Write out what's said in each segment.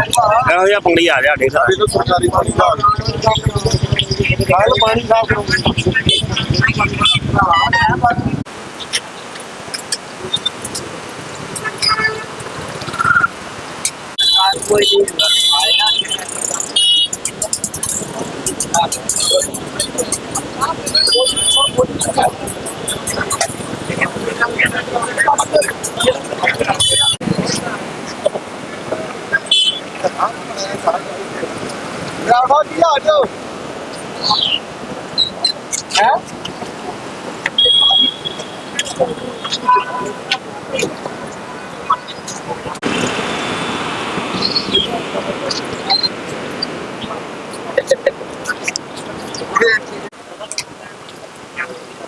ਇਹੋ ਜਿਹਾ ਪੰਗੜੀ ਆ ਗਿਆ ਸਾਡੇ ਘਰ ਇਹ ਸਰਕਾਰੀ ਪਾਣੀ ਦਾ ਪਾਣੀ ਸਾਫ਼ ਕਰੋ ਰਾਖੋ ਜੀ ਆ ਜਾਓ ਹੈ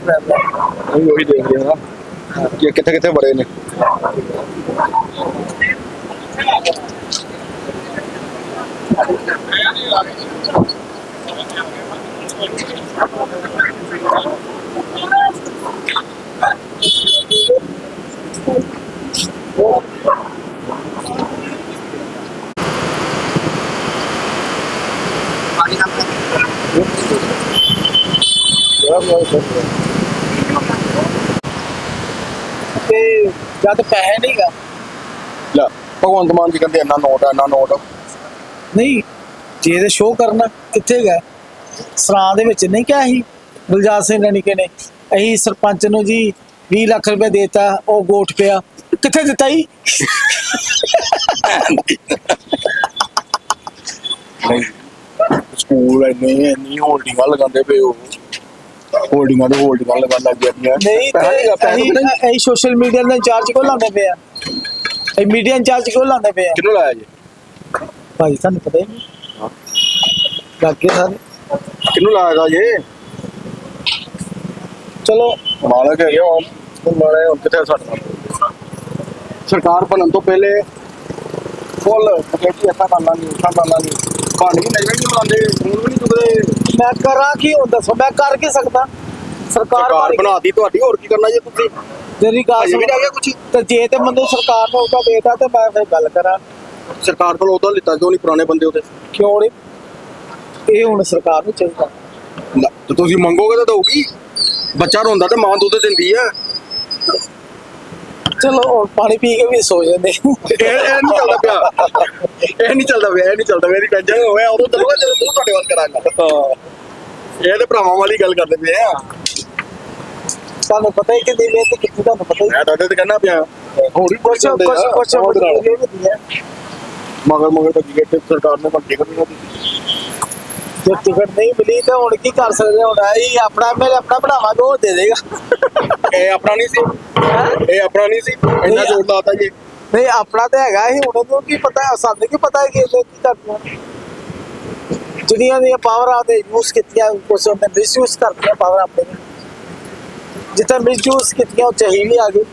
ਕਰਨਾ ਅਸੀਂ ਉਹੀ ਦੇਖ ਰਹੇ ਹਾਂ ਕਿ ਕਿੱਥੇ ਕਿੱਥੇ ਬੜੇ ਨੇ। ਤੇ ਜਦ ਪੈਸੇ ਨਹੀਂਗਾ ਲੈ ਭਗਵੰਤ ਮਾਨ ਜੀ ਕਹਿੰਦੇ ਇੰਨਾ ਨੋਟ ਹੈ ਇੰਨਾ ਨੋਟ ਨਹੀਂ ਜੇ ਇਹਦੇ ਸ਼ੋਅ ਕਰਨਾ ਕਿੱਥੇ ਗਿਆ ਸਰਾਂ ਦੇ ਵਿੱਚ ਨਹੀਂ ਕਿਹਾ ਸੀ ਗੁਲਜਾਰ ਸਿੰਘ ਰਣੀਕੇ ਨੇ। ਅਹੀਂ ਸਰਪੰਚ ਨੂੰ ਜੀ 20 ਲੱਖ ਰੁਪਏ ਦੇਤਾ ਉਹ ਗੋਠ ਪਿਆ। ਕਿੱਥੇ ਦਿੱਤਾ ਜੀ? ਨਹੀਂ ਸਕੂਲ ਇੰਨੇ ਇੰਨੀ ਹੋਲਡਿੰਗਾਂ ਲਗਾਉਂਦੇ ਪਏ ਉਹ। ਹੋਲਡਿੰਗਾਂ ਦੇ ਹੋਲਡਿੰਗਾਂ ਲਗਾਉਣ ਲੱਗ ਜਾਂਦੀਆਂ ਨਹੀਂ ਪੈਸਾ ਪੈਸਾ ਨਹੀਂ ਅਹੀਂ ਸੋਸ਼ਲ ਮੀਡੀਆ ਦੇ ਇੰਚਾਰਜ ਕੋਲ ਲਾਉਂਦੇ ਪਏ ਆ? ਇਹ ਮੀਡੀਆ ਇੰਚਾਰਜ ਕੋਲ ਲਾਉਂਦੇ ਪਏ ਆ? ਕਿਹਨੂੰ ਲਾਇਆ ਜੀ? ਭਾਈ ਤੁਹਾਨੂੰ ਪਤਾ ਹੀ ਨਹੀਂ। ਲੱਗੇ ਸਾਰੇ। ਕਿਹਨੂੰ ਲਾਇਆਗਾ ਜੀ? ਚਲੋ। ਮਾਲਕ ਹੈਗੇ ਹੁਣ ਮਾਲੇ ਹੁਣ ਕਿੱਥੇ ਸਾਡਾ ਸਰਕਾਰ ਬਣਨ ਤੋਂ ਪਹਿਲੇ ਫੁੱਲ ਐਸਾ ਕਰ ਲਾਂਗੇ ਭਾਂਡੇ ਵੀ ਨਜ਼ਰ ਨਹੀਂ ਬਣਾਉਂਦੇ ਫੋਨ ਵੀ ਨਹੀਂ ਚੁੱਕਦੇ ਮੈਂ ਕਰਾਂ ਕੀ ਹੁਣ ਦੱਸੋ ਮੈਂ ਕਰ ਕੀ ਸਕਦਾ? ਸਰਕਾਰ ਸਰਕਾਰ। ਬਣਾਤੀ ਤੁਹਾਡੀ ਹੋਰ ਕੀ ਕਰਨਾ ਜੀ ਤੁਸੀਂ? ਤੇਰੀ ਗੱਲ ਅਜੇ ਵੀ ਸੁਣੋ। ਰਹਿ ਗਿਆ ਕੁਛ? ਤੇ ਜੇ ਤੇ ਮੈਨੂੰ ਸਰਕਾਰ ਨੇ ਉਹਦਾ ਦੇਤਾ ਤੇ ਮੈਂ ਫਿਰ ਗੱਲ ਕਰਾਂ। ਸਰਕਾਰ ਕੋਲ ਉਹਦਾ ਲਿੱਤਾ ਕਿਉਂ ਨਹੀਂ ਪੁਰਾਣੇ ਬੰਦੇ ਉਹਦੇ? ਕਿਉਂ ਨਹੀਂ? ਇਹ ਹੁਣ ਸਰਕਾਰ ਨੂੰ ਚਾਹੀਦਾ। ਲੈ, ਤੇ ਤੁਸੀਂ ਮੰਗੋਗੇ ਤਾਂ ਦਊਗੀ। ਬੱਚਾ ਰੋਂਦਾ ਤੇ ਮਾਂ ਦੁੱਧ ਦਿੰਦੀ ਆ। ਚਲੋ ਹੁਣ ਪਾਣੀ ਪੀ ਕੇ ਵੀ ਸੋ ਜਾਂਦੇ। ਇਹ ਇਹ ਨਹੀਂ ਚੱਲਦਾ ਪਿਆ। ਇਹ ਨਹੀਂ ਚੱਲਦਾ ਪਿਆ ਇਹ ਨਹੀਂ ਚੱਲਦਾ ਮੇਰੀ ਟੈਨਸ਼ਨ ਹੋਇਆ। ਉਦੋਂ ਚੱਲੂਗਾ ਜਦੋਂ ਮੂੰਹ ਤੁਹਾਡੇ ਵੱਲ ਕਰਾਂਗਾ। ਇਹ ਤੇ ਭਰਾਵਾਂ ਵਾਲੀ ਗੱਲ ਕਰਦੇ ਪਏ ਆ। ਤੁਹਾਨੂੰ ਪਤਾ ਹੀ ਕਿ ਦੀ ਮਿਹਨਤ ਕੀਤੀ ਤੁਹਾਨੂੰ ਪਤਾ ਹੀ। ਮੈਂ ਤੁਹਾਡੇ ਤੇ ਕਹਿਣਾ ਪਿਆ। ਹੋਰ ਵੀ ਨਾਲ। ਵਧੀਆ ਵਧੀਆ। ਮਗਰ ਮਗਰ ਤਾਂ ਟਿਕਟ ਸਰਕਾਰ ਨੇ ਭੱਜੇ ਕਰਨੀ ਉਹਦੀ ਜੇ ਟਿਕਟ ਨਹੀਂ ਮਿਲੀ ਤਾਂ ਹੁਣ ਕੀ ਕਰ ਸਕਦੇ? ਹੁਣ ਇਹ ਆਪਣਾ ਮੇਰੇ ਆਪਣਾ ਬਣਾਵਾਂਗੇ ਉਹ ਦੇ ਦੇਗਾ। ਇਹ ਆਪਣਾ ਨਹੀਂ ਸੀ। ਇਹ ਆਪਣਾ ਨਹੀਂ ਸੀ। ਇੰਨਾ ਜ਼ੋਰ ਲਾਤਾ ਜੀ। ਨਹੀਂ ਆਪਣਾ ਤਾਂ ਹੈਗਾ ਹੀ ਹੁਣ ਨੂੰ ਕੀ ਪਤਾ ਸਾਨੂੰ ਕੀ ਪਤਾ ਹੈ ਕਿ ਇਹ ਕੀ ਕਰਦੀਆਂ ਜਿਹੜੀਆਂ ਦੀਆਂ ਪਾਵਰਾਂ ਦੇ ਯੂਜ਼ ਕੀਤੀਆਂ ਕੁਛ ਉਹਨੇ ਮਿਸਯੂਜ਼ ਕਰਤੀਆਂ ਪਾਵਰ ਆਪਣੇ। ਜਿੱਥੇ ਮਿਸਯੂਜ਼ ਕੀਤੀਆਂ ਉਹ ਚਾਹੀ ਵੀ ਆ ਗਈ।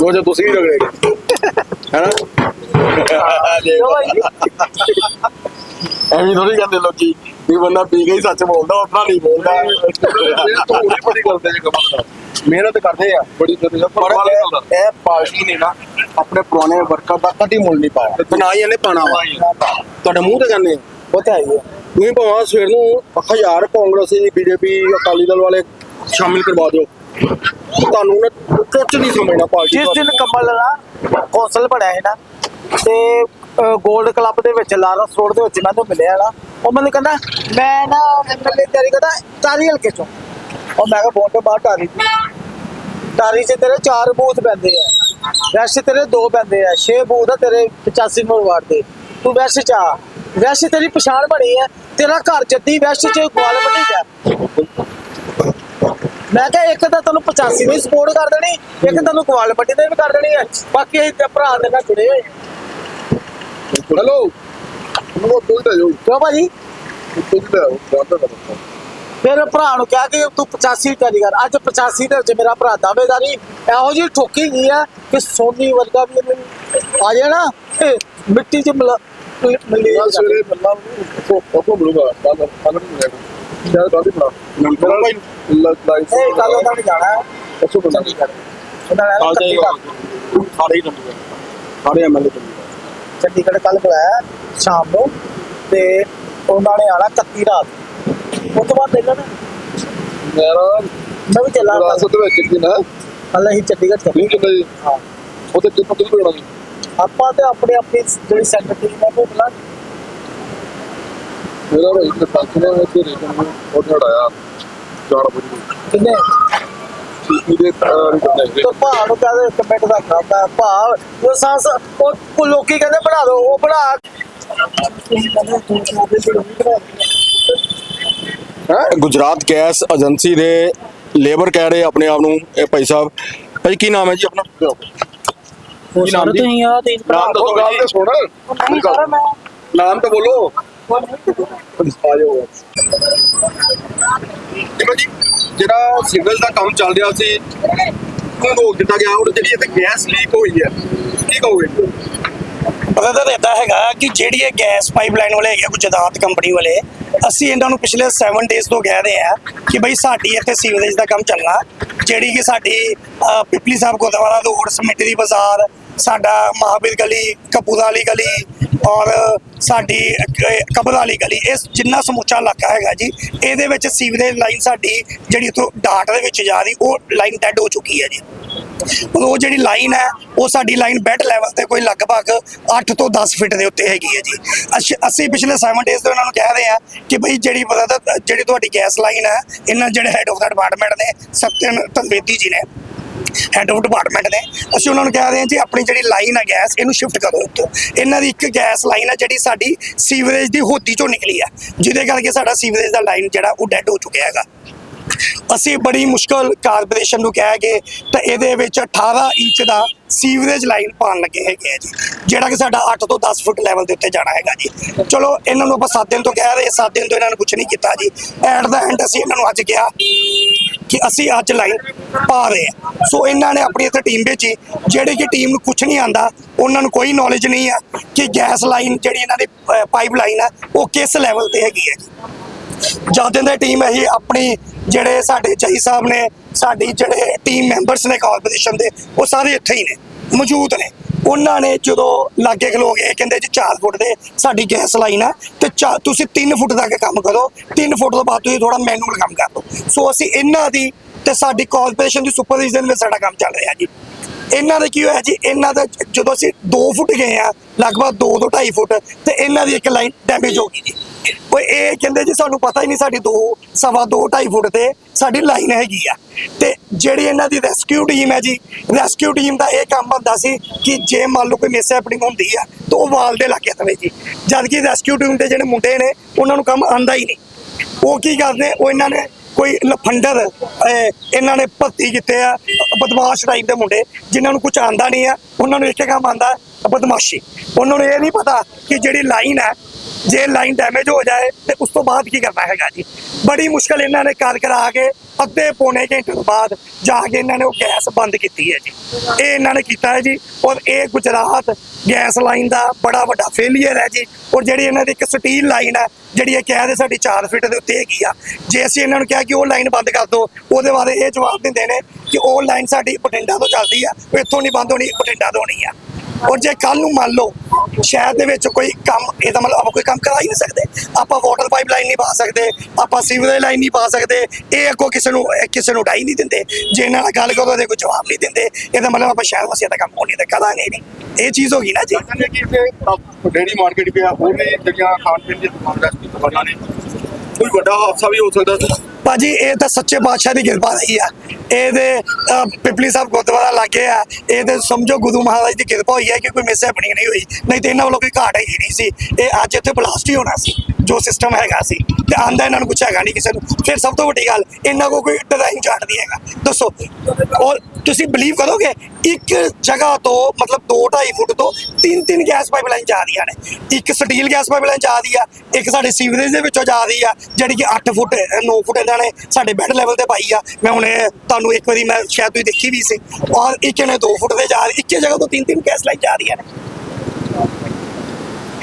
ਜੋ ਜੋ ਤੁਸੀਂ ਵੀ ਰਗੜੇਗੇ ਹੈਨਾ। ਐਵੇਂ ਥੋੜੀ ਕਹਿੰਦੇ ਲੋਕੀ। ਵੀ ਬੰਦਾ ਪੀ ਕੇ ਹੀ ਸੱਚ ਬੋਲਦਾ ਆਪਣਾ ਨਹੀਂ ਬੋਲਦਾ। ਥੋੜੀ ਬੜੀ ਕਰਦੇ ਜੇ ਕਮਾਂਦਾ ਮਿਹਨਤ ਕਰਦੇ ਆ। ਬੜੀ ਵਧੀਆ ਪਰ ਇਹ- ਇਹ ਪਾਰਟੀ ਨੇ ਨਾ ਆਪਣੇ ਪੁਰਾਣੇ ਵਰਕਰ ਦਾ ਕਦੀ ਮੁੱਲ ਨਹੀਂ ਪਾਇਆ। ਤੇ ਨਾ ਹੀ ਇਹਨੇ ਪਾਣਾ ਵਾ। ਤੁਹਾਡੇ ਮੂੰਹ ਤੇ ਕਹਿੰਦੇ ਆ? ਉਹ ਤਾਂ ਹੈ ਤੁਸੀਂ ਭਾਵੇਂ ਸਵੇਰ ਨੂੰ ਹਜ਼ਾਰ ਕਾਂਗਰਸੀ ਬੀਜੇਪੀ ਅਕਾਲੀ ਦਲ ਵਾਲੇ ਸ਼ਾਮਿਲ ਕਰਵਾ ਦਿਓ। ਤੁਹਾਨੂੰ ਨਾ ਕੁਝ ਨਹੀਂ ਸਮਝਣਾ ਪਾਰਟੀ ਜਿਸ ਦਿਨ ਕਮਲ ਨਾ ਕੌਂਸਲ ਬਣਿਆ ਹੈ ਨਾ ਤੇ 골ਡ ਕਲੱਬ ਦੇ ਵਿੱਚ ਲਾਰੈਂਸ ਰੋਡ ਦੇ ਵਿੱਚ ਮੈਨੂੰ ਮਿਲਿਆ ਨਾ ਉਹ ਮੈਨੂੰ ਕਹਿੰਦਾ, ਮੈਂ ਨਾ ਐਮਐਲਏ ਤਿਆਰੀ ਕਰਦਾ ਟਾਰੀ ਹਲਕੇ ਚੋਂ। ਉਹ ਮੈਂ ਕਿਹਾ ਬੋਲ ਬਾਹਰ ਟਾਰੀ ਟਾਰੀ 'ਚ ਤੇਰੇ ਚਾਰ ਬੂਥ ਪੈਂਦੇ ਆ। ਵੈਸੇ ਤੇਰੇ ਦੋ ਪੈਂਦੇ ਆ। 6 ਬੂਥ ਆ ਤੇਰੇ 85 ਨੰਬਰ ਵਾਰਡ ਦੇ। ਤੂੰ ਵੈਸੇ ਚ ਵੈਸੇ ਤੇਰੀ ਪਛਾਣ ਬਣੀ ਹੈ ਤੇਰਾ ਘਰ ਜੱਦੀ ਵੈਸੇ ਚ ਗਵਾਲ ਮੰਡੀ ਜਾ। ਮੈਂ ਕਿਹਾ, ਇੱਕ ਤਾਂ ਤੁਹਾਨੂੰ 85 ਦੀ ਸਪੋਰਟ ਕਰ ਦੇਣੀ, ਇੱਕ ਤੈਨੂੰ ਗਵਾਲ ਮੰਡੀ ਦੇ ਵੀ ਕਰ ਦੇਣੀ ਹੈ ਬਾਕੀ ਅਸੀਂ ਭਰਾ ਦੇ ਨਾਲ ਜੁੜੇ ਹੋਏ ਹੈਲੋ। ਉਹ ਤੋਂ ਹੀ ਜਾਓ ਕਿਉਂ ਭਾਜੀ? ਤੋਂ ਹੀ ਜਾਓ ਬਾਤ ਕਰੋ ਫਿਰ ਭਰਾ ਨੂੰ ਕਿਹਾ ਕਿ ਤੂੰ 85 ਕਰੀ ਕਰ ਅੱਜ 85 ਦੇ ਵਿੱਚ ਮੇਰਾ ਭਰਾ ਦਾਅਵੇਦਾਰੀ ਇਹੋ ਜਿਹੀ ਠੋਕੀ ਗਈ ਆ ਕਿ ਸੋਨੀ ਵਰਗਾ ਵੀ ਇਹਨੂੰ ਆ ਜਾਣਾ ਤੇ ਮਿੱਟੀ 'ਚ ਮਿਲ ਮਿਲੀ ਕੱਲ ਸਵੇਰੇ ਬੱਲਾ ਨੂੰ ਉਹ ਮਿਲੂਗਾ ਕੱਲ ਕੱਲ ਨਹੀਂ ਮਿਲੇਗਾ ਸ਼ਾਇਦ ਕੱਲ ਹੀ ਬਣਾ। ਨੰਬਰ ਭਾਈ। ਲਾਈਫ ਇਹ ਕੱਲ ਉਹਨਾਂ ਨੇ ਜਾਣਾ। ਹੈ ਅੱਛਾ ਬੰਦਾ ਚੰਡੀਗੜ੍ਹ ਉਹਨਾਂ ਨੇ ਕੱਲ ਚੰਡੀਗੜ੍ਹ। ਸਾਰੇ ਹੀ ਨੰਬਰ ਸਾਰੇ ਐਮਐਲਏ ਚੰਡੀਗੜ੍ਹ। ਕੱਲ ਬੁਲਾਇਆ ਸ਼ਾਮ ਨੂੰ ਤੇ ਉਹਨਾਂ ਨੇ ਆਣਾ 31 ਰਾਤ। ਉਸ ਤੋਂ ਬਾਅਦ ਇਹਨਾਂ ਨੇ ਮੇਰਾ ਮੈਂ ਵੀ ਚੱਲਾਂ ਵਿਰਾਸਤ ਵਿੱਚ ਕੀ ਨਾ। ਕੱਲ ਅਸੀਂ ਚੰਡੀਗੜ੍ਹ ਚੱਲੇ। ਨਹੀਂ ਕਿੰਨਾ ਜੀ ਹਾਂ। ਉੱਥੇ ਕਿੰਨਾ ਤੁਸੀਂ ਜੀ ਆਪਾਂ ਤੇ ਆਪਣੇ ਆਪਣੀ ਜਿਹੜੀ ਸੈਂਟਰ ਟੀਮ ਹੈ ਉਹ ਬੁਲਾ ਮੇਰਾ ਭਾਈ ਤੇ ਸਾਥ ਨੇ ਉੱਥੇ ਰੇਟਨ ਨੂੰ ਉਹ ਛੜਾਇਆ 4 ਵਜੇ ਕਿੰਨੇ? ਸੀਪੀ ਦੇ ਕਰਦੇ ਤੇ ਭਾ ਨੂੰ ਕਹਿੰਦੇ ਕਮੈਂਟ ਦਾ ਖਾਤਾ ਭਾ ਉਹ ਸਾਸ ਉਹ ਲੋਕੀ ਕਹਿੰਦੇ ਬਣਾ ਦੋ ਉਹ ਬਣਾ। ਹੈ? ਗੁਜਰਾਤ ਗੈਸ ਏਜੰਸੀ ਦੇ ਲੇਬਰ ਕਹਿ ਰਹੇ ਆਪਣੇ ਆਪ ਨੂੰ ਇਹ ਭਾਈ ਸਾਹਿਬ। ਭਾਈ ਕੀ ਨਾਮ ਹੈ ਜੀ ਆਪਣਾ? ਉਹ ਸਰ? ਤੁਸੀਂ ਆ ਤੇ ਨਾਮ ਦੱਸੋ ਗੱਲ ਤੇ ਸੁਣ। ਨਾਮ ਬੋਲੋ। ਦੇਖੋ ਜੀ ਜਿਹੜਾ ਸਿੰਗਲ ਦਾ ਕੰਮ ਚੱਲ ਰਿਹਾ ਸੀ ਉਹ ਰੋਕ ਦਿੱਤਾ ਗਿਆ? ਔਰ ਜਿਹੜੀ ਇੱਥੇ ਗੈਸ ਲੀਕ ਹੋਈ ਹੈ ਕੀ ਕਹੋਗੇ? ਬ੍ਰਦਰ ਤਾਂ ਹੈਗਾ ਕਿ ਜਿਹੜੀ ਇਹ ਗੈਸ ਪਾਈਪਲਾਈਨ ਵਾਲੇ ਹੈਗੇ ਆ, ਗੁਜਰਾਤ ਕੰਪਨੀ ਵਾਲੇ ਅਸੀਂ ਇਹਨਾਂ ਨੂੰ ਪਿਛਲੇ 7 ਡੇਜ਼ ਤੋਂ ਕਹਿ ਰਹੇ ਆ ਕਿ ਬਈ ਸਾਡੀ ਇੱਥੇ ਸੀਵਰੇਜ ਦਾ ਕੰਮ ਚੱਲਣਾ ਜਿਹੜੀ ਕਿ ਸਾਡੀ ਅਹ, ਪਿਪਲੀ ਸਾਹਿਬ ਗੁਰਦੁਆਰਾ ਰੋਡ ਸਮਿਤੀ ਬਾਜ਼ਾਰ ਸਾਡਾ ਮਹਾਵੀਰ ਗਲੀ ਕਪੂਰਾ ਵਾਲੀ ਗਲੀ ਔਰ ਸਾਡੀ ਅਹ, ਕਬਰ ਵਾਲੀ ਗਲੀ ਇਸ ਜਿੰਨਾ ਸਮੁੱਚਾ ਇਲਾਕਾ ਹੈਗਾ ਜੀ ਇਹਦੇ ਵਿੱਚ ਸੀਵਰੇਜ ਲਾਈਨ ਸਾਡੀ ਜਿਹੜੀ ਤੋਂ ਡਾਟ ਦੇ ਵਿੱਚ ਜਾ ਰਹੀ ਉਹ ਲਾਈਨ ਡੈਡ ਹੋ ਚੁੱਕੀ ਹੈ ਜੀ। ਔਰ ਉਹ ਜਿਹੜੀ ਲਾਈਨ ਹੈ ਉਹ ਸਾਡੀ ਲਾਈਨ ਬੈੱਡ ਲੈਵਲ ਤੇ ਕੋਈ ਲਗਭਗ 8 ਤੋਂ 10 ਫੁੱਟ ਦੇ ਉੱਤੇ ਹੈਗੀ ਹੈ ਜੀ। ਅਸ਼- ਅਸੀਂ ਪਿਛਲੇ 7 ਡੇਜ਼ ਤੋਂ ਇਹਨਾਂ ਨੂੰ ਕਹਿ ਰਹੇ ਆ ਕਿ ਬਈ ਜਿਹੜੀ ਬਰਦਰ ਜਿਹੜੀ ਤੁਹਾਡੀ ਗੈਸ ਲਾਈਨ ਹੈ ਇਹਨਾਂ ਜਿਹੜੇ ਹੈਡ ਆਫ ਦਾ ਡਿਪਾਰਟਮੈਂਟ ਨੇ ਸਤਿਨ ਤਨਵੇਦੀ ਜੀ ਨੇ ਹੈਡ ਆਫ ਡਿਪਾਰਟਮੈਂਟ ਨੇ, ਅਸੀਂ ਉਹਨਾਂ ਨੂੰ ਕਹਿ ਰਹੇ ਹਾਂ ਜੀ, ਆਪਣੀ ਜਿਹੜੀ ਲਾਈਨ ਆ ਗੈਸ ਇਹਨੂੰ ਸ਼ਿਫਟ ਕਰੋ ਇੱਥੋਂ। ਇਹਨਾਂ ਦੀ ਇੱਕ ਗੈਸ ਲਾਈਨ ਆ ਜਿਹੜੀ ਸਾਡੀ ਸੀਵਰੇਜ ਦੀ ਹੋਦੀ ਚੋਂ ਨਿਕਲੀ ਹੈ ਜਿਹਦੇ ਕਰਕੇ ਸਾਡਾ ਸੀਵਰੇਜ ਦਾ ਲਾਈਨ ਜਿਹੜਾ ਉਹ ਡੈਡ ਹੋ ਚੁੱਕਿਆ ਹੈਗਾ। ਅਸੀਂ ਬੜੀ ਮੁਸ਼ਕਲ ਕਾਰਪੋਰੇਸ਼ਨ ਨੂੰ ਕਹਿ ਕੇ ਤਾਂ ਇਹਦੇ ਵਿੱਚ 18 ਇੰਚ ਦਾ ਸੀਵਰੇਜ ਲਾਈਨ ਪਾਉਣ ਲੱਗੇ ਹੈਗੇ ਆ ਜੀ, ਜਿਹੜਾ ਕਿ ਸਾਡਾ 8 ਤੋਂ 10 ਫੁੱਟ ਲੈਵਲ ਦੇ ਉੱਤੇ ਜਾਣਾ ਹੈਗਾ ਜੀ। ਚਲੋ, ਇਹਨਾਂ ਨੂੰ ਆਪਾਂ 7 ਦਿਨ ਤੋਂ ਕਹਿ ਰਹੇ 7 ਦਿਨ ਤੋਂ ਇਹਨਾਂ ਨੂੰ ਕੁਝ ਨਹੀਂ ਕੀਤਾ ਜੀ। ਐਟ ਦਾ ਐਂਡ ਅਸੀਂ ਇਹਨਾਂ ਨੂੰ ਅੱਜ ਕਿਹਾ ਕਿ ਅਸੀਂ ਅੱਜ ਲਾਈਨ ਪਾ ਰਹੇ ਹਾਂ। ਸੋ ਇਹਨਾਂ ਨੇ ਆਪਣੀ ਇੱਥੇ ਟੀਮ ਭੇਜੀ, ਜਿਹੜੀ ਕਿ ਟੀਮ ਨੂੰ ਕੁਝ ਨਹੀਂ ਆਂਦਾ, ਉਹਨਾਂ ਨੂੰ ਕੋਈ ਨੌਲੇਜ ਨਹੀਂ ਆ ਕਿ ਗੈਸ ਲਾਈਨ ਜਿਹੜੀ ਇਹਨਾਂ ਦੀ ਪਾਈਪ ਲਾਈਨ ਆ, ਉਹ ਕਿਸ ਲੈਵਲ ਤੇ ਹੈਗੀ ਹੈ ਜੀ। ਜਾਂਦੇ ਦੇ ਟੀਮ ਇਹ ਆਪਣੀ ਜਿਹੜੇ ਸਾਡੇ ਜਈ ਸਾਹਿਬ ਨੇ, ਸਾਡੀ ਜਿਹੜੇ ਟੀਮ ਮੈਂਬਰਸ ਨੇ ਕਾਰਪੋਰੇਸ਼ਨ ਦੇ, ਉਹ ਸਾਰੇ ਇੱਥੇ ਹੀ ਨੇ, ਮੌਜੂਦ ਨੇ। ਉਹਨਾਂ ਨੇ ਜਦੋਂ ਲਾਗੇ ਖਲੋ ਗਏ ਕਹਿੰਦੇ ਜੀ 4 ਫੁੱਟ ਦੇ, ਸਾਡੀ ਗੈਸ ਲਾਈਨ ਆ, ਤੇ ਚਾ- ਤੁਸੀਂ 3 ਫੁੱਟ ਤੱਕ ਕੰਮ ਕਰੋ 3 ਫੁੱਟ ਤੋਂ ਬਾਅਦ ਤੁਸੀਂ ਥੋੜਾ ਮੈਨੂਅਲ ਕੰਮ ਕਰ ਲਓ ਸੋ ਅਸੀਂ ਇਹਨਾਂ ਦੀ ਤੇ ਸਾਡੀ ਕਾਰਪੋਰੇਸ਼ਨ ਦੀ ਸੁਪਰਵਿਜ਼ਨ ਵਿੱਚ ਸਾਡਾ ਕੰਮ ਚੱਲ ਰਿਹਾ ਜੀ। ਇਹਨਾਂ ਦਾ ਕੀ ਹੋਇਆ ਜੀ? ਇਹਨਾਂ ਦਾ ਜਦੋਂ ਅਸੀਂ 2 ਫੁੱਟ ਗਏ ਆ, ਲਗਭਗ 2 ਤੋਂ 2.5 ਫੁੱਟ, ਤੇ ਇਹਨਾਂ ਦੀ ਇੱਕ ਲਾਈਨ ਡੈਮੇਜ ਹੋ ਗਈ ਜੀ। ਉਹ ਇਹ ਕਹਿੰਦੇ ਜੀ ਸਾਨੂੰ ਪਤਾ ਹੀ ਨਹੀਂ ਸਾਡੀ 2 ਸਵਾ 2 2.5 ਫੁੱਟ ਤੇ ਸਾਡੀ ਲਾਈਨ ਹੈਗੀ ਆ। ਤੇ ਜਿਹੜੀ ਇਹਨਾਂ ਦੀ ਰੈਸਕਿਊ ਟੀਮ ਹੈ ਜੀ ਰੈਸਕਿਊ ਟੀਮ ਦਾ ਇਹ ਕੰਮ ਹੁੰਦਾ ਸੀ ਕਿ ਜੇ ਮੰਨ ਲਓ ਕੋਈ ਮਿਸ ਹੈਪਨਿੰਗ ਹੁੰਦੀ ਆ, ਤਾਂ ਉਹ ਵਾਲ ਦੇ ਲੱਗੇ ਤਵੇ ਜੀ। ਜਦ ਕਿ ਰੈਸਕਿਊ ਟੀਮ ਦੇ ਜਿਹੜੇ ਮੁੰਡੇ ਨੇ, ਉਹਨਾਂ ਨੂੰ ਕੰਮ ਆਂਦਾ ਹੀ ਨਹੀਂ। ਉਹ ਕੀ ਕਰਦੇ, ਉਹ ਇਹਨਾਂ ਨੇ ਕੋਈ ਲਫੰਡਰ ਇਹਨਾਂ ਨੇ ਭਰਤੀ ਕੀਤੇ ਆ, ਬਦਮਾਸ਼ ਟਾਈਪ ਦੇ ਮੁੰਡੇ, ਜਿਨ੍ਹਾਂ ਨੂੰ ਕੁਝ ਆਂਦਾ ਨਹੀਂ ਆ, ਉਹਨਾਂ ਨੂੰ ਇੱਕ ਕੰਮ ਆਂਦਾ ਬਦਮਾਸ਼ੀ। ਉਹਨਾਂ ਨੂੰ ਇਹ ਨਹੀਂ ਪਤਾ ਕਿ ਜਿਹੜੀ ਲਾਈਨ ਹੈ, ਜੇ ਲਾਈਨ ਡੈਮੇਜ ਹੋ ਜਾਏ, ਤੇ ਉਸ ਤੋਂ ਬਾਅਦ ਕੀ ਕਰਨਾ ਹੈਗਾ ਜੀ। ਬੜੀ ਮੁਸ਼ਕਲ ਇਹਨਾਂ ਨੇ ਕਰ ਕਰਾ ਕੇ ਅੱਧੇ ਪੌਣੇ ਘੰਟੇ ਤੋਂ ਬਾਅਦ ਜਾ ਕੇ ਇਹਨਾਂ ਨੇ ਉਹ ਗੈਸ ਬੰਦ ਕੀਤੀ ਹੈ ਜੀ। ਇਹ ਇਹਨਾਂ ਨੇ ਕੀਤਾ ਹੈ ਜੀ ਔਰ ਇਹ ਗੁਜਰਾਤ ਗੈਸ ਲਾਈਨ ਦਾ ਬੜਾ ਵੱਡਾ ਫੇਲਿਅਰ ਹੈ ਜੀ। ਔਰ ਜਿਹੜੀ ਇਹਨਾਂ ਦੀ ਇੱਕ ਸਟੀਲ ਲਾਈਨ ਹੈ, ਜਿਹੜੀ ਇਹ ਕਹਿ ਦੇ ਸਾਡੀ 4 ਫੀਟ ਦੇ ਉੱਤੇ ਹੈਗੀ ਆ, ਜੇ ਅਸੀਂ ਇਹਨਾਂ ਨੂੰ ਕਿਹਾ ਕਿ ਉਹ ਲਾਈਨ ਬੰਦ ਕਰ ਦਿਓ, ਉਹਦੇ ਬਾਰੇ ਇਹ ਜਵਾਬ ਦਿੰਦੇ ਨੇ ਕਿ ਉਹ ਲਾਈਨ ਸਾਡੀ ਬਠਿੰਡਾ ਤੋਂ ਚੱਲਦੀ ਆ ਇੱਥੋਂ ਨਹੀਂ ਬੰਦ ਹੋਣੀ, ਬਠਿੰਡਾ ਤੋਂ ਹੋਣੀ ਆ। ਔਰ ਜੇ ਕੱਲ ਨੂੰ ਮੰਨ ਲਓ ਸ਼ਹਿਰ ਦੇ ਵਿੱਚ ਕੋਈ ਕੰਮ, ਇਹਦਾ ਮਤਲਬ ਆਪਾਂ ਕੋਈ ਕੰਮ ਕਰਾ ਹੀ ਨਹੀਂ ਸਕਦੇ, ਆਪਾਂ ਵਾਟਰ ਪਾਈਪਲਾਈਨ ਨਹੀਂ ਪਾ ਸਕਦੇ, ਆਪਾਂ ਸੀਵਰੇਜ ਲਾਈਨ ਨਹੀਂ ਪਾ ਸਕਦੇ, ਇਹ ਅੱਗੋਂ ਕਿਸੇ ਨੂੰ ਕਿਸੇ ਨੂੰ ਡਾਈ ਨਹੀਂ ਦਿੰਦੇ, ਜੇ ਇਹਨਾਂ ਨਾਲ ਗੱਲ ਕਰੋ ਤੇ ਕੋਈ ਜਵਾਬ ਨਹੀਂ ਦਿੰਦੇ, ਇਹਦਾ ਮਤਲਬ ਆਪਾਂ ਸ਼ਹਿਰ ਵਾਸੀਆਂ ਦਾ ਕੰਮ ਹੋਣੀ ਤੇ ਕਰਾਂਗੇ ਨਹੀਂ। ਇਹ ਚੀਜ਼ ਹੋ ਗਈ ਨਾ ਜੀ। ਡੇਰੀ ਮਾਰਕੀਟ ਪਿਆ ਹੋਰ ਵੀ ਜਿਹੜੀਆਂ ਖਾਣ ਪੀਣ ਦੀਆਂ ਦੁਕਾਨਾਂ ਨੇ ਕੋਈ ਵੱਡਾ ਹਾਦਸਾ ਵੀ ਹੋ ਸਕਦਾ ਸੀ? ਭਾਜੀ, ਇਹ ਤਾਂ ਸੱਚੇ ਪਾਤਸ਼ਾਹ ਦੀ ਕਿਰਪਾ ਰਹੀ ਆ। ਇਹਦੇ ਪਿਪਲੀ ਸਾਹਿਬ ਗੁਰਦੁਆਰਾ ਲੱਗੇ ਆ। ਇਹ ਤੇ ਸਮਝੋ ਗੁਰੂ ਮਹਾਰਾਜ ਦੀ ਕਿਰਪਾ ਹੋਈ ਹੈ ਕਿ ਕੋਈ ਮਿਸ ਹੈਪਨਿੰਗ ਨਹੀਂ ਹੋਈ। ਨਹੀਂ ਤੇ ਇਹਨਾਂ ਵੱਲੋਂ ਕੋਈ ਘਾਟ ਹੀ ਨਹੀਂ ਸੀ। ਇਹ ਅੱਜ ਇੱਥੇ ਬਲਾਸਟ ਹੀ ਹੋਣਾ ਸੀ, ਜੋ ਸਿਸਟਮ ਹੈਗਾ ਸੀ। ਤੇ ਆਂਦਾ ਇਹਨਾਂ ਨੂੰ ਕੁਛ ਹੈਗਾ ਨਹੀਂ ਕਿਸੇ ਨੂੰ। ਫਿਰ ਸਭ ਤੋਂ ਵੱਡੀ ਗੱਲ, ਇਹਨਾਂ ਕੋ ਕੋਈ ਡਿਜ਼ਾਈਨ ਚਾਰਟ ਨਹੀਂ ਹੈਗਾ। ਦੱਸੋ, ਔਰ ਤੁਸੀਂ ਬਲੀਵ ਕਰੋਗੇ, ਇੱਕ ਜਗ੍ਹਾ ਤੋਂ ਮਤਲਬ 2.5 ਫੁੱਟ ਤੋਂ ਤਿੰਨ ਤਿੰਨ ਗੈਸ ਪਾਈਪਲਾਈਨ ਜਾ ਰਹੀਆਂ ਨੇ। ਇੱਕ ਸਟੀਲ ਗੈਸ ਪਾਈਪਲਾਈਨ ਜਾ ਰਹੀ ਆ, ਇੱਕ ਸਾਡੇ ਸੀਵਰੇਜ ਦੇ ਵਿੱਚੋਂ ਜਾ ਰਹੀ ਆ, ਜਿਹੜੀ ਕਿ 8 ਫੁੱਟ 9 ਫੁੱਟ ਇਹਨਾਂ ਨੇ ਸਾਡੇ ਬੈੱਡ ਲੈਵਲ ਤੇ ਪਾਈ ਆ। ਮੈਂ ਹੁਣ ਤੁਹਾਨੂੰ ਇੱਕ ਵਾਰੀ ਮੈਂ ਸ਼ਾਇਦ ਤੁਸੀਂ ਦੇਖੀ ਵੀ ਸੀ। ਔਰ ਇੱਕ ਨੇ 2 ਫੁੱਟ ਤੇ ਜਾ ਰਹੀ, ਇੱਕੇ ਜਗ੍ਹਾ ਤੋਂ ਤਿੰਨ ਤਿੰਨ ਗੈਸ ਲਾਈਨ ਜਾ ਰਹੀਆਂ ਨੇ।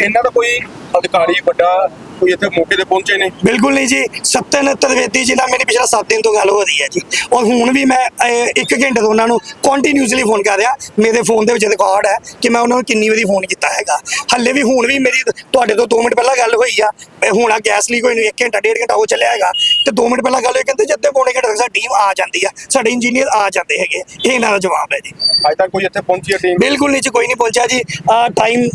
ਇਹਨਾਂ ਦਾ ਕੋਈ ਅਧਿਕਾਰੀ ਵੱਡਾ ਕੋਈ ਇੱਥੇ ਮੌਕੇ ਤੇ ਪਹੁੰਚੇ ਨੇ? ਬਿਲਕੁਲ ਨਹੀਂ ਜੀ। ਸਤਨ ਤ੍ਰਿਵੇਦੀ ਜੀ ਨਾਲ ਮੇਰੀ ਪਿਛਲਾ 7 ਦਿਨ ਤੋਂ ਗੱਲ ਹੋ ਰਹੀ ਹੈ ਜੀ। ਔਰ ਹੁਣ ਵੀ ਮੈਂ ਅਹ, ਘੰਟੇ ਤੋਂ ਉਹਨਾਂ ਨੂੰ ਕੰਟੀਨਿਊਸਲੀ ਫੋਨ ਕਰ ਰਿਹਾ। ਮੇਰੇ ਫੋਨ ਦੇ ਵਿੱਚ ਰਿਕਾਰਡ ਹੈ ਕਿ ਮੈਂ ਉਹਨਾਂ ਨੂੰ ਕਿੰਨੀ ਵਾਰੀ ਫੋਨ ਕੀਤਾ ਹੈਗਾ। ਹੱਲੇ ਵੀ ਹੁਣ ਵੀ ਮੇਰੀ ਤੁਹਾਡੇ ਤੋਂ 2 ਮਿੰਟ ਪਹਿਲਾਂ ਗੱਲ ਹੋਈ ਆ। ਹੁਣ ਆ ਗੈਸ ਲੀਕ ਹੋਈ ਨੂੰ 1 ਘੰਟਾ 1.5 ਘੰਟਾ ਹੋ ਚੱਲਿਆ ਹੈਗਾ। ਤੇ 2 ਮਿੰਟ ਪਹਿਲਾਂ ਗੱਲ ਹੋਈ ਕਹਿੰਦੇ ਜਦ ਤੇ ਪੌਣੇ ਘੰਟੇ ਤੱਕ ਸਾਡੀ ਟੀਮ ਆ ਜਾਂਦੀ ਆ ਸਾਡੇ ਇੰਜੀਨੀਅਰ ਆ ਜਾਂਦੇ ਹੈਗੇ। ਇਹ ਇਹਨਾਂ ਦਾ ਜਵਾਬ ਹੈ ਜੀ। ਅੱਜ ਤੱਕ ਕੋਈ ਇੱਥੇ ਪਹੁੰਚੀ ਹੈ ਟੀਮ ਬਿਲਕੁਲ ਨਹੀਂ ਜੀ ਕੋਈ ਨਹੀਂ ਪਹੁੰਚਿਆ ਜੀ। ਟਾਈਮ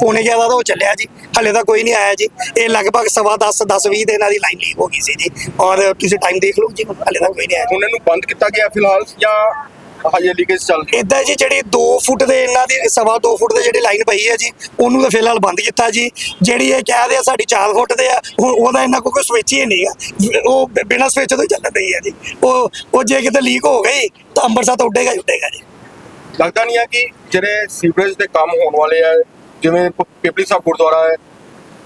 ਪੌਣੇ 11 ਦਾ ਹੋ ਚੱਲਿਆ ਜੀ। ਹਲੇ ਤਾਂ ਕੋਈ ਨਹੀਂ ਆਇਆ ਜੀ। ਇਹ ਲਗਭਗ ਸਵਾ 10 10 20 ਦੇ ਇਹਨਾਂ ਦੀ ਲਾਈਨ ਲੀਕ ਹੋ ਗਈ ਸੀ ਜੀ। ਔਰ ਤੁਸੀਂ ਟਾਈਮ ਦੇਖ ਲਓ ਜੀ ਹਲੇ ਤਾਂ ਕੋਈ ਨਹੀਂ ਆਇਆ। ਹੁਣ ਇਹਨੂੰ ਬੰਦ ਕੀਤਾ ਗਿਆ ਫਿਲਹਾਲ ਜਾਂ ਹਜੇ ਲੀਕੇਜ ਚੱਲ ਰਹੀ ਹੈ? ਇਦਾਂ ਜੀ ਜਿਹੜੀ 2 ਫੁੱਟ ਦੇ ਇਹਨਾਂ ਦੀ ਸਵਾ 2 ਫੁੱਟ ਦੇ ਜਿਹੜੀ ਲਾਈਨ ਪਈ ਹੈ ਜੀ ਉਹਨੂੰ ਤਾਂ ਫਿਲਹਾਲ ਬੰਦ ਕੀਤਾ ਜੀ। ਜਿਹੜੀ ਇਹ ਕਹਿ ਆ ਸਾਡੀ 4 ਫੁੱਟ ਦੇ ਆ ਹੁਣ ਉਹਦਾ ਇਹਨਾਂ ਕੋਲ ਕੋਈ ਸਵਿਚ ਹੀ ਨਹੀਂ ਆ। ਉਹ ਬਿਨਾਂ ਸਵਿਚ ਤੋਂ ਰਹੀ ਹੈ ਜੀ। ਉਹ ਉਹ ਜੇ ਕਿਤੇ ਲੀਕ ਹੋ ਗਈ ਤਾਂ ਅੰਮ੍ਰਿਤਸਰ ਤਾਂ ਉੱਡੇਗਾ ਹੀ ਉੱਡੇਗਾ ਜੀ। ਲੱਗਦਾ ਨਹੀਂ ਹੈ ਕਿ ਜਿਹੜੇ ਸੀਵਰੇਜ ਦੇ ਕੰਮ ਹੋਣ ਵਾਲੇ ਆ, ਜਿਵੇਂ ਪ- ਪਿਪਲੀ ਸਾਹਿਬ ਗੁਰਦੁਆਰਾ ਹੈ,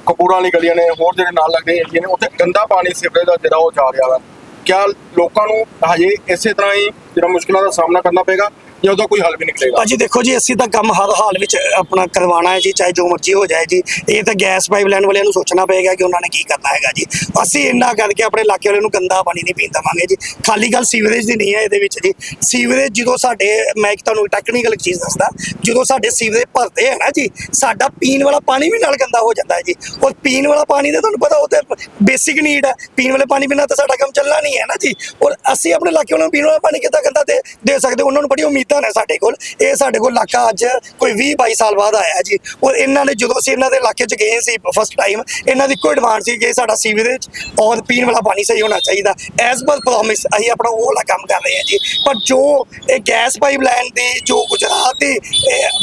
ਕਪੂਰਾਂ ਵਾਲੀ ਗਲੀਆਂ ਨੇ, ਹੋਰ ਜਿਹੜੇ ਨਾਲ ਲੱਗਦੇ ਏਰੀਏ ਨੇ, ਉੱਥੇ ਗੰਦਾ ਪਾਣੀ ਸੀਵਰੇਜ ਦਾ ਜਿਹੜਾ ਉਹ ਜਾ ਰਿਹਾ ਵਾ। ਕਿਆ ਲੋਕਾਂ ਨੂੰ ਹਜੇ ਇਸੇ ਤਰ੍ਹਾਂ ਹੀ ਜਿਹੜਾ ਮੁਸ਼ਕਲਾਂ ਦਾ ਸਾਹਮਣਾ ਕਰਨਾ ਪਏਗਾ? ਜਾਂ ਉਹਦਾ ਕੋਈ ਹੱਲ ਵੀ ਨਿਕਲੇਗਾ। ਭਾਜੀ ਦੇਖੋ ਜੀ, ਅਸੀਂ ਤਾਂ ਕੰਮ ਹਰ ਹਾਲ ਵਿੱਚ ਆਪਣਾ ਕਰਵਾਉਣਾ ਹੈ ਜੀ, ਚਾਹੇ ਜੋ ਮਰਜ਼ੀ ਹੋ ਜਾਏ ਜੀ। ਇਹ ਤਾਂ ਗੈਸ ਪਾਈਪਲਾਈਨ ਵਾਲਿਆਂ ਨੂੰ ਸੋਚਣਾ ਪਏਗਾ ਕਿ ਉਹਨਾਂ ਨੇ ਕੀ ਕਰਨਾ ਹੈਗਾ ਜੀ। ਅਸੀਂ ਇੰਨਾ ਕਰਕੇ ਆਪਣੇ ਇਲਾਕੇ ਵਾਲਿਆਂ ਨੂੰ ਗੰਦਾ ਪਾਣੀ ਨਹੀਂ ਪੀਣ ਦੇਵਾਂਗੇ ਜੀ। ਖਾਲੀ ਗੱਲ ਸੀਵਰੇਜ ਦੀ ਨਹੀਂ ਹੈ ਇਹਦੇ ਵਿੱਚ ਜੀ। ਸੀਵਰੇਜ ਜਦੋਂ ਸਾਡੇ, ਮੈਂ ਇੱਕ ਤੁਹਾਨੂੰ ਟੈਕਨੀਕਲ ਚੀਜ਼ ਦੱਸਦਾ, ਜਦੋਂ ਸਾਡੇ ਸੀਵਰੇਜ ਭਰਦੇ ਹੈ ਨਾ ਜੀ, ਸਾਡਾ ਪੀਣ ਵਾਲਾ ਪਾਣੀ ਵੀ ਨਾਲ ਗੰਦਾ ਹੋ ਜਾਂਦਾ ਹੈ ਜੀ। ਔਰ ਪੀਣ ਵਾਲਾ ਪਾਣੀ ਦਾ ਤੁਹਾਨੂੰ ਪਤਾ, ਉਹ ਤੇ ਬੇਸਿਕ ਨੀਡ ਹੈ। ਪੀਣ ਵਾਲੇ ਪਾਣੀ ਬਿਨਾਂ ਤਾਂ ਸਾਡਾ ਕੰਮ ਚੱਲਣਾ ਨਹੀਂ ਹੈ ਨਾ ਜੀ। ਔਰ ਅਸੀਂ ਆਪਣੇ ਇਲਾਕੇ ਵਾਲਿਆਂ ਨੂੰ ਪੀਣ ਵਾਲਾ ਪਾਣੀ ਕਿੱਦਾਂ ਗੰਦਾ ਦੇ ਦੇ ਸਕਦੇ? ਉਹਨਾਂ ਨੂੰ ਬੜੀ ਉਮੀਦ ਨੇ ਸਾਡੇ ਕੋਲ, ਇਹ ਸਾਡੇ ਕੋਲ ਇਲਾਕਾ ਅੱਜ ਕੋਈ 20 22 ਸਾਲ ਬਾਅਦ ਆਇਆ ਜੀ। ਔਰ ਇਹਨਾਂ ਨੇ ਜਦੋਂ ਅਸੀਂ ਇਹਨਾਂ ਦੇ ਇਲਾਕੇ 'ਚ ਗਏ ਸੀ ਫਸਟ ਟਾਈਮ ਇਹਨਾਂ ਦੀ ਕੋਈ ਡਿਮਾਂਡ ਸੀ ਕਿ ਸਾਡਾ ਸੀਵਰੇਜ ਔਰ ਪੀਣ ਵਾਲਾ ਪਾਣੀ ਸਹੀ ਹੋਣਾ ਚਾਹੀਦਾ। ਐਸ ਪਰ ਪ੍ਰੋਮਿਸ ਅਸੀਂ ਆਪਣਾ ਉਹ ਵਾਲਾ ਕੰਮ ਕਰ ਰਹੇ ਹਾਂ ਜੀ। ਪਰ ਜੋ ਇਹ ਗੈਸ ਪਾਈਪਲਾਈਨ ਦੀ, ਜੋ ਗੁਜਰਾਤ ਦੀ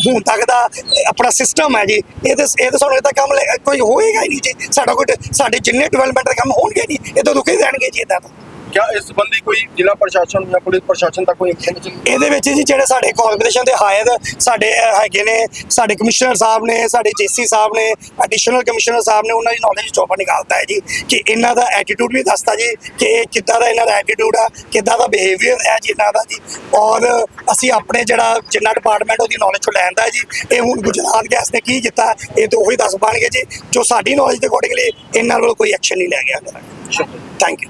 ਹੁਣ ਤੱਕ ਦਾ ਆਪਣਾ ਸਿਸਟਮ ਹੈ ਜੀ, ਇਹ ਤੇ, ਇਹ ਤਾਂ ਸਾਨੂੰ ਇਹਦਾ ਕੰਮ ਲੈ- ਕੋਈ ਹੋਏਗਾ ਹੀ ਨਹੀਂ ਜੀ। ਸਾਡਾ ਕੋਈ, ਸਾਡੇ ਜਿੰਨੇ ਡਿਵੈਲਪਮੈਂਟ ਦੇ ਕੰਮ ਹੋਣਗੇ ਨਹੀਂ ਇਹ ਤਾਂ ਰੁਕੇ ਹੀ ਰਹਿਣਗੇ ਜੀ ਇਦਾਂ ਤਾਂ। ਕਿਆ ਇਸ ਸੰਬੰਧੀ ਕੋਈ ਜ਼ਿਲ੍ਹਾ ਪ੍ਰਸ਼ਾਸਨ ਜਾਂ ਪੁਲਿਸ ਪ੍ਰਸ਼ਾਸਨ ਤੱਕ ਕੋਈ ਇਨਫੋਰਮੇਸ਼ਨ ਇਹਦੇ ਵਿੱਚ ਜੀ ਜਿਹੜੇ ਸਾਡੇ ਕਾਰਪੋਰੇਸ਼ਨ ਦੇ ਹਾਇਰ ਸਾਡੇ ਅਹ, ਹੈਗੇ ਨੇ ਸਾਡੇ ਕਮਿਸ਼ਨਰ ਸਾਹਿਬ ਨੇ ਸਾਡੇ ਜੇਸੀ ਸਾਹਿਬ ਨੇ ਐਡੀਸ਼ਨਲ ਕਮਿਸ਼ਨਰ ਸਾਹਿਬ ਨੇ ਉਹਨਾਂ ਦੀ ਨੌਲੇਜ ਚੋਪਾ ਨਿਕਾਲਤਾ ਹੈ ਜੀ ਕਿ ਇਹਨਾਂ ਦਾ ਐਟੀਟਿਊਡ ਵੀ ਦੱਸਦਾ ਜੀ ਕਿ ਇਹ ਕਿੱਦਾਂ ਦਾ ਇਹਨਾਂ ਦਾ ਐਟੀਟਿਊਡ ਆ ਕਿੱਦਾਂ ਦਾ ਬਿਹੇਵੀਅਰ ਹੈ ਜੀ ਇਹਨਾਂ ਦਾ ਜੀ। ਔਰ ਅਸੀਂ ਆਪਣੇ ਜਿਹੜਾ ਜਿੰਨਾ ਡਿਪਾਰਟਮੈਂਟ ਉਹਦੀ ਨੌਲੇਜ ਤੋਂ ਲੈਂਦਾ ਹੈ ਜੀ ਇਹ ਹੁਣ ਗੁਜਰਾਤ ਗੈਸ ਨੇ ਕੀ ਕੀਤਾ ਇਹ ਤਾਂ ਉਹੀ ਦੱਸ ਪਾਣਗੇ ਜੀ ਜੋ ਸਾਡੀ ਨੌਲੇਜ ਦੇ ਅਕੋਰਡਿੰਗਲੀ ਇਹਨਾਂ ਵੱਲੋਂ ਕੋਈ ਐਕਸ਼ਨ ਨਹੀਂ ਲਿਆ ਗਿਆ। Thank you